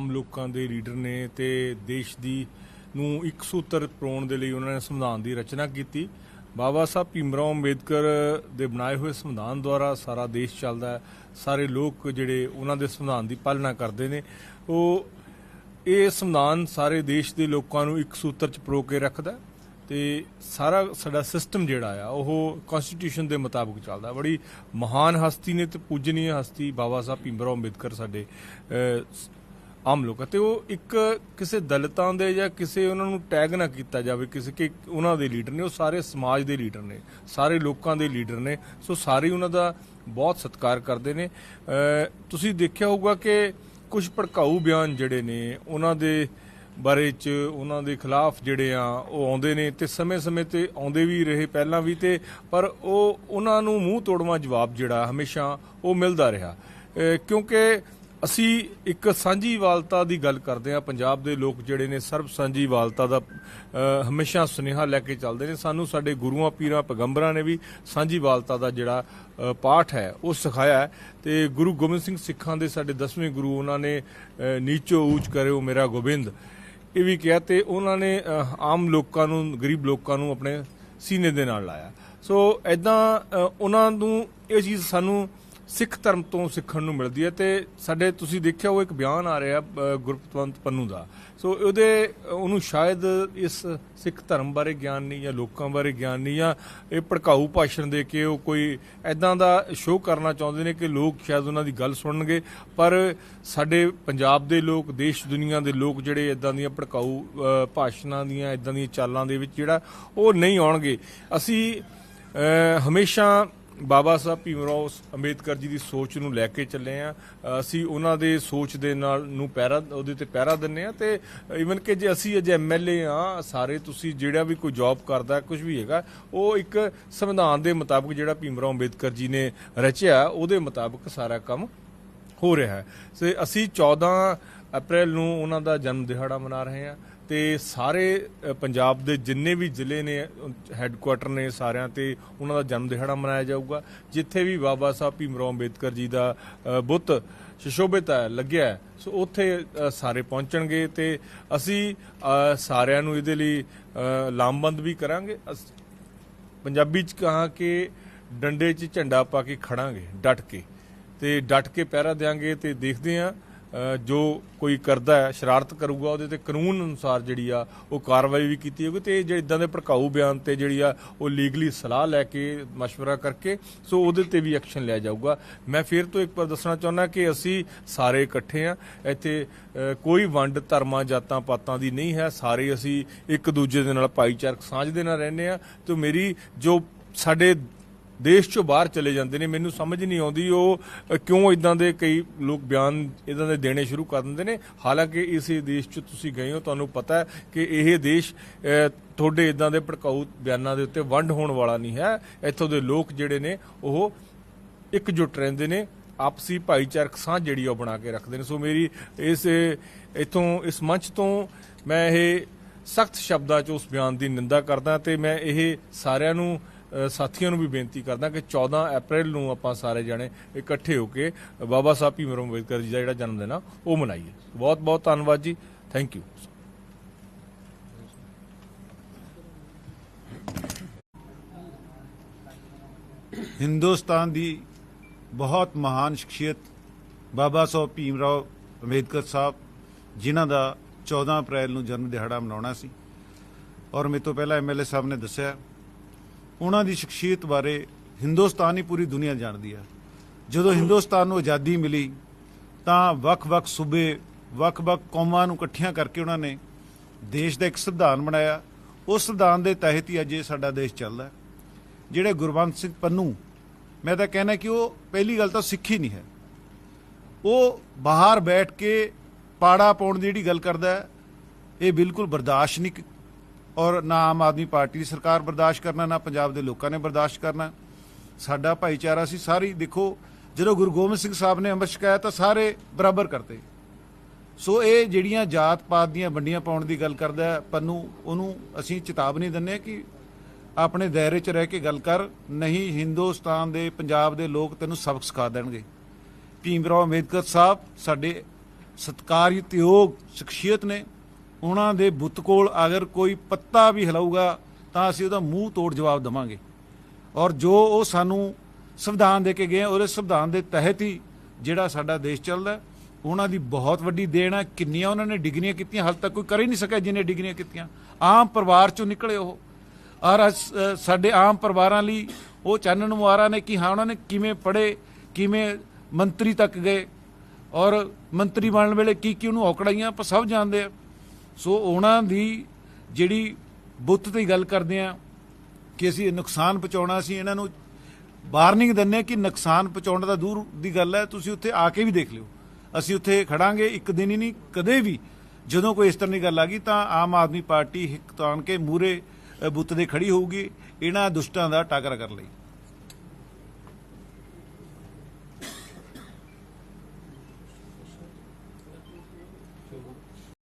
ਆਮ ਲੋਕਾਂ ਦੇ ਲੀਡਰ ਨੇ ਤੇ ਦੇਸ਼ ਦੀ ਨੂੰ ਇੱਕ ਸੂਤਰ ਪਰੋਣ ਦੇ ਲਈ ਉਹਨਾਂ ਨੇ ਸੰਵਿਧਾਨ ਦੀ ਰਚਨਾ ਕੀਤੀ। ਬਾਬਾ ਸਾਹਿਬ ਭੀਮਰਾਓ ਅੰਬੇਦਕਰ ਦੇ ਬਣਾਏ ਹੋਏ ਸੰਵਿਧਾਨ ਦੁਆਰਾ ਸਾਰਾ ਦੇਸ਼ ਚੱਲਦਾ ਹੈ। ਸਾਰੇ ਲੋਕ ਜਿਹੜੇ ਉਹਨਾਂ ਦੇ ਸੰਵਿਧਾਨ ਦੀ ਪਾਲਣਾ ਕਰਦੇ ਨੇ। ਉਹ, ਇਹ ਸੰਵਿਧਾਨ ਸਾਰੇ ਦੇਸ਼ ਦੇ ਲੋਕਾਂ ਨੂੰ ਇੱਕ ਸੂਤਰ ਚ ਪਰੋ ਕੇ ਰੱਖਦਾ ਹੈ ਤੇ ਸਾਰਾ ਸਾਡਾ ਸਿਸਟਮ ਜਿਹੜਾ ਆ, ਉਹ ਕਨਸਟੀਟਿਊਸ਼ਨ ਦੇ ਮੁਤਾਬਕ ਚੱਲਦਾ ਬੜੀ ਮਹਾਨ ਹਸਤੀ ਨੇ ਤੇ ਪੂਜਨੀय ਹਸਤੀ ਬਾਬਾ ਸਾਹਿਬ ਭੀਮਰਾਓ ਅੰਬੇਦਕਰ ਸਾਡੇ ਆਮ ਲੋਕ ਆ, ਤੇ ਉਹ ਇੱਕ ਕਿਸੇ ਦਲਿਤਾਂ ਦੇ ਜਾਂ ਕਿਸੇ ਉਹਨਾਂ ਨੂੰ ਟੈਗ ਨਾ ਕੀਤਾ ਜਾਵੇ, ਕਿਸੇ ਕਿ ਉਹਨਾਂ ਦੇ ਲੀਡਰ ਨੇ, ਉਹ ਸਾਰੇ ਸਮਾਜ ਦੇ ਲੀਡਰ ਨੇ, ਸਾਰੇ ਲੋਕਾਂ ਦੇ ਲੀਡਰ ਨੇ, ਸੋ ਸਾਰੇ ਉਹਨਾਂ ਦਾ ਬਹੁਤ ਸਤਿਕਾਰ ਕਰਦੇ ਨੇ। ਤੁਸੀਂ ਦੇਖਿਆ ਹੋਊਗਾ ਕਿ ਕੁਝ ਭੜਕਾਊ ਬਿਆਨ ਜਿਹੜੇ ਨੇ, ਉਹਨਾਂ ਦੇ ਬਾਰੇ ਚ ਉਹਨਾਂ ਦੇ ਖਿਲਾਫ ਜਿਹੜੇ ਆ, ਉਹ ਆਉਂਦੇ ਨੇ ਤੇ ਸਮੇਂ-ਸਮੇਂ ਤੇ ਆਉਂਦੇ ਵੀ ਰਹੇ ਪਹਿਲਾਂ ਵੀ ਤੇ, ਪਰ ਉਹ ਉਹਨਾਂ ਨੂੰ ਮੂੰਹ ਤੋੜਵਾ ਜਵਾਬ ਜਿਹੜਾ ਹਮੇਸ਼ਾ ਉਹ ਮਿਲਦਾ ਰਿਹਾ। ਕਿਉਂਕਿ ਅਸੀਂ ਇੱਕ ਸਾਂਝੀ ਵਾਲਤਾ ਦੀ ਗੱਲ ਕਰਦੇ ਆ ਪੰਜਾਬ ਦੇ ਲੋਕ ਜਿਹੜੇ ਨੇ ਸਰਬ ਸਾਂਝੀ ਵਾਲਤਾ ਦਾ ਹਮੇਸ਼ਾ ਸੁਨੇਹਾ ਲੈ ਕੇ ਚੱਲਦੇ ਨੇ। ਸਾਨੂੰ ਸਾਡੇ ਗੁਰੂਆਂ, ਪੀਰਾਂ, ਪੈਗੰਬਰਾਂ ਨੇ ਵੀ ਸਾਂਝੀ ਵਾਲਤਾ ਦਾ ਜਿਹੜਾ ਪਾਠ ਹੈ, ਉਹ ਸਿਖਾਇਆ ਹੈ। ਤੇ ਗੁਰੂ ਗੋਬਿੰਦ ਸਿੰਘ ਸਿੱਖਾਂ ਦੇ ਸਾਡੇ 10ਵੇਂ ਗੁਰੂ, ਉਹਨਾਂ ਨੇ ਨੀਚੋ ਊਚ ਕਰਿਓ ਮੇਰਾ ਗੋਬਿੰਦ। ਇਹ ਵੀ ਕਿਹਾ ਤੇ ਉਹਨਾਂ ਨੇ ਆਮ ਲੋਕਾਂ ਨੂੰ, ਗਰੀਬ ਲੋਕਾਂ ਨੂੰ ਆਪਣੇ ਸੀਨੇ ਦੇ ਨਾਲ ਲਾਇਆ। ਸੋ ਐਦਾਂ ਉਹਨਾਂ ਨੂੰ ਇਹ ਚੀਜ਼ ਸਾਨੂੰ ਸਿੱਖ ਧਰਮ ਤੋਂ ਸਿੱਖਣ ਨੂੰ ਮਿਲਦੀ ਹੈ ਤੇ ਸਾਡੇ ਤੁਸੀਂ ਦੇਖਿਆ ਉਹ ਇੱਕ ਬਿਆਨ ਆ ਰਿਹਾ ਗੁਰਪਤਵੰਤ ਪੰਨੂ ਦਾ। ਸੋ ਉਹਦੇ, ਉਹਨੂੰ ਸ਼ਾਇਦ ਇਸ ਸਿੱਖ ਧਰਮ ਬਾਰੇ ਗਿਆਨ ਨਹੀਂ ਜਾਂ ਲੋਕਾਂ ਬਾਰੇ ਗਿਆਨ ਨਹੀਂ ਜਾਂ ਇਹ ਭੜਕਾਊ ਭਾਸ਼ਣ ਦੇ ਕੇ ਉਹ ਕੋਈ ਐਦਾਂ ਦਾ ਸ਼ੋਅ ਕਰਨਾ ਚਾਹੁੰਦੇ ਨੇ ਕਿ ਲੋਕ ਸ਼ਾਇਦ ਉਹਨਾਂ ਦੀ ਗੱਲ ਸੁਣਨਗੇ। ਪਰ ਸਾਡੇ ਪੰਜਾਬ ਦੇ ਲੋਕ, ਦੇਸ਼ ਦੁਨੀਆ ਦੇ ਲੋਕ ਜਿਹੜੇ ਇਦਾਂ ਦੀਆਂ ਭੜਕਾਊ ਭਾਸ਼ਣਾਂ ਦੀਆਂ ਇਦਾਂ ਦੀਆਂ ਚਾਲਾਂ ਦੇ ਵਿੱਚ ਜਿਹੜਾ ਉਹ ਨਹੀਂ ਆਉਣਗੇ। ਅਸੀਂ ਹਮੇਸ਼ਾ ਬਾਬਾ ਸਾਹਿਬ ਭੀਮਰਾਓ ਅੰਬੇਦਕਰ ਜੀ ਦੀ ਸੋਚ ਨੂੰ ਲੈ ਕੇ ਚੱਲੇ ਆ। ਅਸੀਂ ਉਹਨਾਂ ਦੇ ਸੋਚ ਦੇ ਨਾਲ ਨੂੰ ਪੈਰਾ ਉਹਦੇ ਤੇ ਪੈਰਾ ਦਿੰਨੇ ਆ ਤੇ ਇਵਨ ਕਿ ਜੇ ਅਸੀਂ ਅਜੇ ਐਮਐਲਏ ਆ, ਸਾਰੇ ਤੁਸੀਂ ਜਿਹੜਾ ਵੀ ਕੋਈ ਜੌਬ ਕਰਦਾ ਕੁਝ ਵੀ ਹੈਗਾ, ਉਹ ਇੱਕ ਸੰਵਿਧਾਨ ਦੇ ਮੁਤਾਬਕ ਜਿਹੜਾ ਭੀਮਰਾਓ ਅੰਬੇਦਕਰ ਜੀ ਨੇ ਰਚਿਆ, ਉਹਦੇ ਮੁਤਾਬਕ ਸਾਰਾ ਕੰਮ ਹੋ ਰਿਹਾ ਹੈ। ਤੇ ਅਸੀਂ 14 ਅਪ੍ਰੈਲ ਨੂੰ ਉਹਨਾਂ ਦਾ ਜਨਮ ਦਿਹਾੜਾ ਮਨਾ ਰਹੇ ਹਾਂ ਤੇ ਸਾਰੇ ਪੰਜਾਬ ਦੇ ਜਿੰਨੇ ਵੀ ਜ਼ਿਲ੍ਹੇ ਨੇ ਹੈੱਡਕੁਆਟਰ ਨੇ ਸਾਰਿਆਂ ਤੇ ਉਹਨਾਂ ਦਾ ਜਨਮ ਦਿਹਾੜਾ ਮਨਾਇਆ ਜਾਊਗਾ। ਜਿੱਥੇ ਵੀ ਬਾਬਾ ਸਾਹਿਬ ਭੀਮਰਾਓ ਅੰਬੇਦਕਰ ਜੀ ਦਾ ਬੁੱਤ ਸ਼ਿਸ਼ੋਭਿਤ ਹੈ, ਲੱਗਿਆ ਸੋ ਉੱਥੇ ਸਾਰੇ ਪਹੁੰਚਣਗੇ ਤੇ ਅਸੀਂ ਸਾਰਿਆਂ ਨੂੰ ਇਹਦੇ ਲਈ ਲਾਮਬੰਦ ਵੀ ਕਰਾਂਗੇ। ਅਸ- ਪੰਜਾਬੀ ਚ ਕਹਾ ਕਿ ਡੰਡੇ 'ਚ ਝੰਡਾ ਪਾ ਕੇ ਖੜਾਂਗੇ, ਡਟ ਕੇ। ਤੇ ਡਟ ਕੇ ਪਹਿਰਾ ਦੇਾਂਗੇ ਤੇ ਦੇਖਦੇ ਆ ਜੋ ਕੋਈ ਕਰਦਾ ਹੈ ਸ਼ਰਾਰਤ ਕਰੂਗਾ ਉਹਦੇ ਤੇ ਕਾਨੂੰਨ ਅਨੁਸਾਰ ਜਿਹੜੀ ਆ ਉਹ ਕਾਰਵਾਈ ਵੀ ਕੀਤੀ ਜਾਊਗੀ ਤੇ ਜੇ ਇਦਾਂ ਦੇ ਭੜਕਾਊ ਬਿਆਨ ਤੇ ਜਿਹੜੀ ਆ ਉਹ ਲੀਗਲੀ ਸਲਾਹ ਲੈ ਕੇ مشورہ ਕਰਕੇ ਸੋ ਉਹਦੇ ਤੇ ਵੀ ਐਕਸ਼ਨ ਲਿਆ ਜਾਊਗਾ ਮੈਂ ਫਿਰ ਤੋਂ ਇੱਕ ਵਾਰ ਦੱਸਣਾ ਚਾਹੁੰਦਾ ਕਿ ਅਸੀਂ ਸਾਰੇ ਇਕੱਠੇ ਆ ਇੱਥੇ ਅ, ਕੋਈ ਵੰਡ ਧਰਮਾਂ ਜਾਤਾਂ ਪਾਤਾਂ ਦੀ ਨਹੀਂ ਹੈ ਸਾਰੇ ਅਸੀਂ ਇੱਕ ਦੂਜੇ ਦੇ ਨਾਲ ਭਾਈਚਾਰਕ ਸਾਂਝ ਦੇ ਨਾਲ ਰਹਿੰਦੇ ਆ ਤੇ ਮੇਰੀ ਜੋ ਸਾਡੇ ਦੇਸ਼ ਚੋਂ ਬਾਹਰ ਚਲੇ ਜਾਂਦੇ ਨੇ, ਮੈਨੂੰ ਸਮਝ ਨਹੀਂ ਆਉਂਦੀ ਉਹ ਕਿਉਂ ਇਦਾਂ ਦੇ ਕਈ ਲੋਕ ਬਿਆਨ ਇਦਾਂ ਦੇ ਦੇਣੇ ਸ਼ੁਰੂ ਕਰ ਦਿੰਦੇ ਨੇ। ਹਾਲਾਂਕਿ ਇਸੇ ਦੇਸ਼ 'ਚ ਤੁਸੀਂ ਗਏ ਹੋ, ਤੁਹਾਨੂੰ ਪਤਾ ਹੈ ਕਿ ਇਹ ਦੇਸ਼ ਤੁਹਾਡੇ ਇਦਾਂ ਦੇ ਭੜਕਾਊ ਬਿਆਨਾਂ ਦੇ ਉੱਤੇ ਵੰਡ ਹੋਣ ਵਾਲਾ ਨਹੀਂ ਹੈ। ਇੱਥੋਂ ਦੇ ਲੋਕ ਜਿਹੜੇ ਨੇ, ਉਹ ਇਕਜੁੱਟ ਰਹਿੰਦੇ ਨੇ, ਆਪਸੀ ਭਾਈਚਾਰਕ ਸਾਂਝ ਜਿਹੜੀ ਆ ਉਹ ਬਣਾ ਕੇ ਰੱਖਦੇ ਨੇ। ਸੋ ਮੇਰੀ ਇਸ, ਇਥੋਂ, ਇਸ ਮੰਚ ਤੋਂ ਮੈਂ ਇਹ ਸਖਤ ਸ਼ਬਦਾਂ 'ਚ ਉਸ ਬਿਆਨ ਦੀ ਨਿੰਦਾ ਕਰਦਾ ਤੇ ਮੈਂ ਇਹ ਸਾਰਿਆਂ ਨੂੰ ਸਾਥੀਆਂ ਨੂੰ ਵੀ ਬੇਨਤੀ ਕਰਦਾ ਕਿ 14 ਅਪ੍ਰੈਲ ਨੂੰ ਆਪਾਂ ਸਾਰੇ ਜਣੇ ਇਕੱਠੇ ਹੋ ਕੇ ਬਾਬਾ ਸਾਹਿਬ ਭੀਮ ਰਾਓ ਅੰਬੇਦਕਰ ਜੀ ਦਾ ਜਿਹੜਾ ਜਨਮ ਦਿਨ ਆ, ਉਹ ਮਨਾਈਏ। ਬਹੁਤ ਬਹੁਤ ਧੰਨਵਾਦ ਜੀ। ਥੈਂਕ ਯੂ ਹਿੰਦੁਸਤਾਨ ਦੀ ਬਹੁਤ ਮਹਾਨ ਸ਼ਖਸੀਅਤ ਬਾਬਾ ਸਾਹਿਬ ਭੀਮ ਰਾਓ ਅੰਬੇਦਕਰ ਸਾਹਿਬ, ਜਿਨ੍ਹਾਂ ਦਾ 14 ਅਪ੍ਰੈਲ ਨੂੰ ਜਨਮ ਦਿਹਾੜਾ ਮਨਾਉਣਾ ਸੀ। ਔਰ ਮੇਰੇ ਤੋਂ ਪਹਿਲਾਂ ਐਮਐਲਏ ਸਾਹਿਬ ਨੇ ਦੱਸਿਆ ਉਹਨਾਂ ਦੀ ਸ਼ਖਸੀਅਤ ਬਾਰੇ ਹਿੰਦੁਸਤਾਨ ਹੀ ਪੂਰੀ ਦੁਨੀਆ ਜਾਣਦੀ ਹੈ ਜਦੋਂ ਹਿੰਦੁਸਤਾਨ ਨੂੰ ਆਜ਼ਾਦੀ ਮਿਲੀ, ਤਾਂ ਵੱਖ-ਵੱਖ ਸੂਬੇ, ਵੱਖ-ਵੱਖ ਕੌਮਾਂ ਨੂੰ ਇਕੱਠੀਆਂ ਕਰਕੇ ਉਹਨਾਂ ਨੇ ਦੇਸ਼ ਦਾ ਇੱਕ ਸੰਵਿਧਾਨ ਬਣਾਇਆ। ਉਸ ਸੰਵਿਧਾਨ ਦੇ ਤਹਿਤ ਹੀ ਅੱਜ ਇਹ ਸਾਡਾ ਦੇਸ਼ ਚੱਲਦਾ ਜਿਹੜੇ ਗੁਰਵੰਤ ਸਿੰਘ ਪੰਨੂ, ਮੈਂ ਤਾਂ ਕਹਿਣਾ ਕਿ ਉਹ ਪਹਿਲੀ ਗੱਲ ਤਾਂ ਸਿੱਖੀ ਨਹੀਂ ਹੈ। ਉਹ ਬਾਹਰ ਬੈਠ ਕੇ ਪਾੜਾ ਪਾਉਣ ਦੀ ਜਿਹੜੀ ਗੱਲ ਕਰਦਾ ਇਹ ਬਿਲਕੁਲ ਬਰਦਾਸ਼ਤ ਨਹੀਂ ਔਰ ਨਾ ਆਮ ਆਦਮੀ ਪਾਰਟੀ ਦੀ ਸਰਕਾਰ ਬਰਦਾਸ਼ਤ ਕਰਨਾ, ਨਾ ਪੰਜਾਬ ਦੇ ਲੋਕਾਂ ਨੇ ਬਰਦਾਸ਼ਤ ਕਰਨਾ। ਸਾਡਾ ਭਾਈਚਾਰਾ ਸੀ, ਸਾਰੀ ਦੇਖੋ, ਜਦੋਂ ਗੁਰੂ ਗੋਬਿੰਦ ਸਿੰਘ ਸਾਹਿਬ ਨੇ ਅੰਮ੍ਰਿਤ ਛਕਾਇਆ ਤਾਂ ਸਾਰੇ ਬਰਾਬਰ ਕਰਤੇ। ਸੋ ਇਹ ਜਿਹੜੀਆਂ ਜਾਤ ਪਾਤ ਦੀਆਂ ਵੰਡੀਆਂ ਪਾਉਣ ਦੀ ਗੱਲ ਕਰਦਾ ਹੈ, ਪੰਨੂ, ਉਹਨੂੰ ਅਸੀਂ ਚੇਤਾਵਨੀ ਦਿੰਦੇ ਕਿ ਆਪਣੇ ਦਾਇਰੇ 'ਚ ਰਹਿ ਕੇ ਗੱਲ ਕਰ, ਨਹੀਂ ਹਿੰਦੁਸਤਾਨ ਦੇ, ਪੰਜਾਬ ਦੇ ਲੋਕ ਤੈਨੂੰ ਸਬਕ ਸਿਖਾ ਦੇਣਗੇ। ਭੀਮ ਰਾਓ ਅੰਬੇਦਕਰ ਸਾਹਿਬ, ਸਾਡੇ ਸਤਕਾਰਯੋਗ ਸ਼ਖਸੀਅਤ ਨੇ ਉਹਨਾਂ ਦੇ ਬੁੱਤ ਕੋਲ ਅਗਰ ਕੋਈ ਪੱਤਾ ਵੀ ਹਿਲਾਊਗਾ, ਤਾਂ ਅਸੀਂ ਉਹਦਾ ਮੂੰਹ ਤੋੜ ਜਵਾਬ ਦਵਾਂਗੇ। ਔਰ ਜੋ ਉਹ ਸਾਨੂੰ ਸੰਵਿਧਾਨ ਦੇ ਕੇ ਗਏ ਉਹਦੇ ਸੰਵਿਧਾਨ ਦੇ ਤਹਿਤ ਹੀ ਜਿਹੜਾ ਸਾਡਾ ਦੇਸ਼ ਚੱਲਦਾ ਉਹਨਾਂ ਦੀ ਬਹੁਤ ਵੱਡੀ ਦੇਣ ਹੈ। ਕਿੰਨੀਆਂ ਉਹਨਾਂ ਨੇ ਡਿਗਰੀਆਂ ਕੀਤੀਆਂ, ਹਾਲ ਤੱਕ ਕੋਈ ਕਰ ਹੀ ਨਹੀਂ ਸਕਿਆ ਜਿੰਨੇ ਡਿਗਰੀਆਂ ਕੀਤੀਆਂ। ਆਮ ਪਰਿਵਾਰ ਚੋਂ ਨਿਕਲੇ ਉਹ। ਔਰ ਅਸ- ਸਾਡੇ ਆਮ ਪਰਿਵਾਰਾਂ ਲਈ ਉਹ ਚਾਨਣ ਮੁਆਰਾ ਨੇ ਕਿ ਹਾਂ, ਉਹਨਾਂ ਨੇ ਕਿਵੇਂ ਪੜ੍ਹੇ, ਕਿਵੇਂ ਮੰਤਰੀ ਤੱਕ ਗਏ। ਔਰ ਮੰਤਰੀ ਬਣਨ ਵੇਲੇ ਕੀ ਕੀ ਉਹਨੂੰ ਔਕੜਾਈਆਂ, ਆਪਾਂ ਸਭ ਜਾਣਦੇ ਆ। ਸੋ ਉਹਨਾਂ ਦੀ ਜਿਹੜੀ ਬੁੱਤ ਦੀ ਗੱਲ ਕਰਦੇ ਆ ਕਿ ਅਸੀਂ ਨੁਕਸਾਨ ਪਹੁੰਚਾਉਣਾ ਸੀ, ਇਹਨਾਂ ਨੂੰ ਵਾਰਨਿੰਗ ਦਿੰਨੇ ਕਿ ਨੁਕਸਾਨ ਪਹੁੰਚਾਉਣ ਦਾ ਦੂਰ ਦੀ ਗੱਲ ਹੈ, ਤੁਸੀਂ ਉੱਥੇ ਆ ਕੇ ਵੀ ਦੇਖ ਲਿਓ। ਅਸੀਂ ਉੱਥੇ ਖੜਾਂਗੇ, ਇੱਕ ਦਿਨ ਹੀ ਨਹੀਂ, ਕਦੇ ਵੀ ਜਦੋਂ ਕੋਈ ਇਸ ਤਰ੍ਹਾਂ ਦੀ ਗੱਲ ਆ ਗਈ ਤਾਂ ਆਮ ਆਦਮੀ ਪਾਰਟੀ ਹਿੱਕ ਤਾਣ ਕੇ ਮੂਰੇ ਬੁੱਤ ਦੇ ਖੜੀ ਹੋਊਗੀ, ਇਹਨਾਂ ਦੁਸ਼ਟਾਂ ਦਾ ਟਾਕਰਾ ਕਰ ਲਈ।